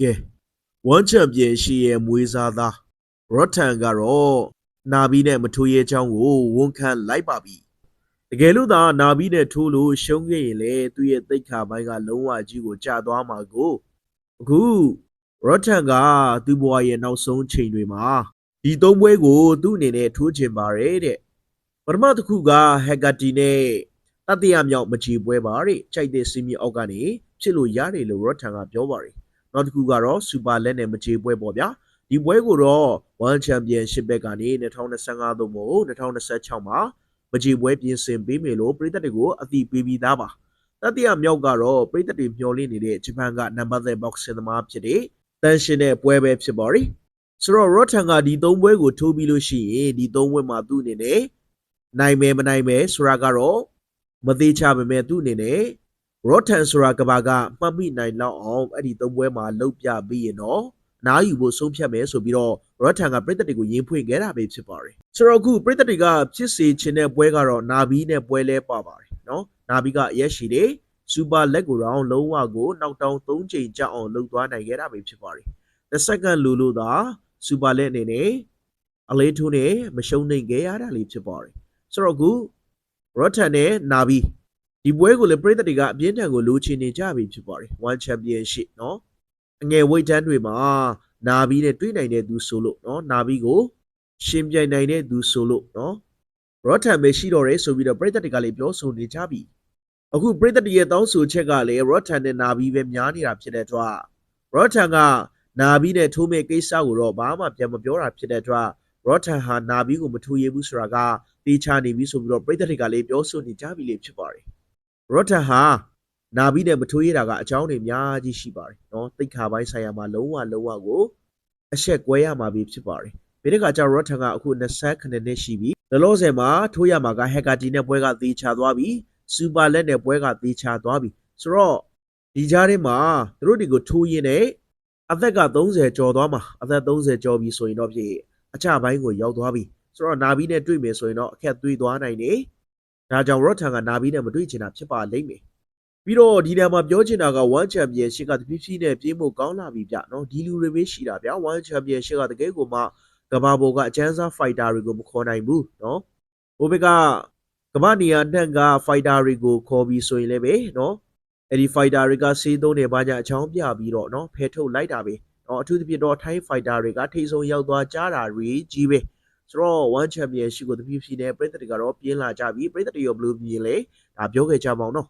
ကဲဝမ်ချန်ပီယံရှိရဲ့မွေးစားသားရော့ထန်ကတော့နာဘီနဲ့မထိုးရဲချောင်းကိုဝန်ခံလိုက်ပါပြီတကယ်လို့သာနာဘီနဲ့ထိုးလို့ရှုံးခဲ့ရင်လေသူ့ရဲ့တိတ်ခါပိုင်းကလုံးဝကြီးကိုကြာသွားမှာကိုအခုရော့ထန်ကသူ့ဘဝရဲ့နောက်ဆုံးချိန်တွေမှာဒီသုံးပွဲကိုသူ့အနေနဲ့ထိုးချင်ပါတယ်တဲ့ပထမတစ်ခုကဟက်ဂါတီနဲ့တတိယမြောက်မချီပွဲပါတဲ့ခြိုက်တဲ့စီမီအောက်ကနေဖြစ်လို့ရတယ်လို့ရော့ထန်ကပြောပါတယ် နောက်တစ်ခုကတော့စူပါလက်နဲ့မကြေပွဲပေါ့ဗျာဒီပွဲကိုတော့ World Championship ဘက်ကနေ2025သို့မဟုတ်2026မှာမကြေပွဲပြင်ဆင်ပေးမယ်လို့ပြည်သက်တွေကိုအသိပေးပြီးသားပါတတိယမြောက်ကတော့ပြည်သက်တွေမျှော်လင့်နေတဲ့ဂျပန်ကနံပါတ်3 boxing သမားဖြစ်တဲ့တန်ရှင်တဲ့ပွဲပဲဖြစ်ပါရီဆိုတော့ Rotan ကဒီ၃ပွဲကိုထိုးပြီးလို့ရှိရင်ဒီ၃ပွဲမှာသူ့အနေနဲ့နိုင်မယ်မနိုင်မယ်ဆိုတာကတော့မသေးချပါပဲသူ့အနေနဲ့ ရော့ထန်ဆိုတာကဘာကမှတ်မိနိုင်လောက်အောင်အဲ့ဒီသုံးပွဲမှာလုတ်ပြပြီးရင်တော့အနားယူဖို့ဆုံးဖြတ်မယ်ဆိုပြီးတော့ရော့ထန်ကပြည်သက်တွေကိုရင်းဖွင့်ခဲ့တာပဲဖြစ်ပါတယ်ဆိုတော့အခုပြည်သက်တွေကဖြစ်စေချင်တဲ့ပွဲကတော့နာဘီနဲ့ပွဲလဲပါပါတယ်နော်နာဘီကအရက်ရှိတယ်စူပါလက်ကိုတော့လုံးဝကိုနောက်တောင်၃ချိန်ကြောက်အောင်လှုပ်သွားနိုင်ခဲ့တာပဲဖြစ်ပါတယ်တစ်စက္ကန့်လိုလိုသာစူပါလက်အနေနဲ့အလေးထိုးနဲ့မရှုံးနိုင်ခဲ့ရတာလေးဖြစ်ပါတယ်ဆိုတော့အခုရော့ထန်နဲ့နာဘီ ဒီပွဲကိုလည်းပြည်သက်တွေကအပြင်းထန်ကိုလိုချင်နေကြပြီဖြစ်ပါတယ် One Championship เนาะအငယ်ဝိတ်တန်းတွေမှာနာဘီနဲ့တွေ့နိုင်တဲ့သူဆိုလို့เนาะနာဘီကိုရှင်ပြိုင်နိုင်တဲ့သူဆိုလို့เนาะရော့ထန်ပဲရှိတော့တယ်ဆိုပြီးတော့ပြည်သက်တွေကလည်းပြောဆိုနေကြပြီအခုပြည်သက်တွေရဲ့တောင်းဆိုချက်ကလည်းရော့ထန်နဲ့နာဘီပဲများနေတာဖြစ်တဲ့အတွက်ရော့ထန်ကနာဘီနဲ့ထိုးမဲ့ကိစ္စကိုတော့ဘာမှပြန်မပြောတာဖြစ်တဲ့အတွက်ရော့ထန်ဟာနာဘီကိုမထိုးရဘူးဆိုတာကတေချာနေပြီဆိုပြီးတော့ပြည်သက်တွေကလည်းပြောဆိုနေကြပြီလေဖြစ်ပါတယ် ရော့တာဟာနာပြီးနဲ့မထိုးရတာကအကြောင်းတွေအများကြီးရှိပါတယ်နော်တိတ်ခါပိုင်းဆိုင်ရာမှာလုံးဝလုံးဝကိုအဆက်ကွဲရမှာဖြစ်ပါတယ်ဒီတစ်ခါကျတော့ Rotten ကအခု29နှစ်ရှိပြီ။လလောဆယ်မှာထိုးရမှာက Hacker Team နဲ့ပွဲကသေချာသွားပြီ။ Super Leg နဲ့ပွဲကသေချာသွားပြီ။ဆိုတော့ဒီကြားထဲမှာသူတို့တွေကိုထိုးရင်းနဲ့အသက်က30ကျော်သွားမှာအသက်30ကျော်ပြီဆိုရင်တော့ဖြစ်အချပိုင်းကိုရောက်သွားပြီ။ဆိုတော့နာဘီနဲ့တွေ့မယ်ဆိုရင်တော့အခက်သွေးသွားနိုင်တယ်။ ဒါကြောင့်ရော့ထန်ကနာဘီနဲ့မတွေ့ချင်တာဖြစ်ပါလိမ့်မယ်။ပြီးတော့ဒီနေရာမှာပြောချင်တာက1 Championship ကတဖြည်းဖြည်းနဲ့ပြေးမှုကောင်းလာပြီဗျနော်ဒီလူတွေပဲရှိတာဗျ1 Championship ကတကယ်ကိုမှကဘာဘောကအချမ်းစား fighter တွေကိုမခေါ်နိုင်ဘူးနော်။ဟိုဘက်ကကမ္ဘာနေရာနှံ့က fighter တွေကိုခေါ်ပြီးဆိုရင်လည်းပဲနော်အဲ့ဒီ fighter တွေကစေးသုံးနေပါကြအချောင်းပြပြီးတော့နော်ဖယ်ထုတ်လိုက်တာပဲ။နော်အထူးသဖြင့်တော့ Thai fighter တွေကထိတ်ဆုံးရောက်သွားကြတာတွေကြီးပဲ။ ဆိုတော့ one championship ကိုတဖြည်းဖြည်းနဲ့ပြည်သက်တွေကတော့ပြင်းလာကြပြီပြည်သက်တွေရောဘယ်လိုမြင်လဲဒါပြောခဲ့ကြပါအောင်နော်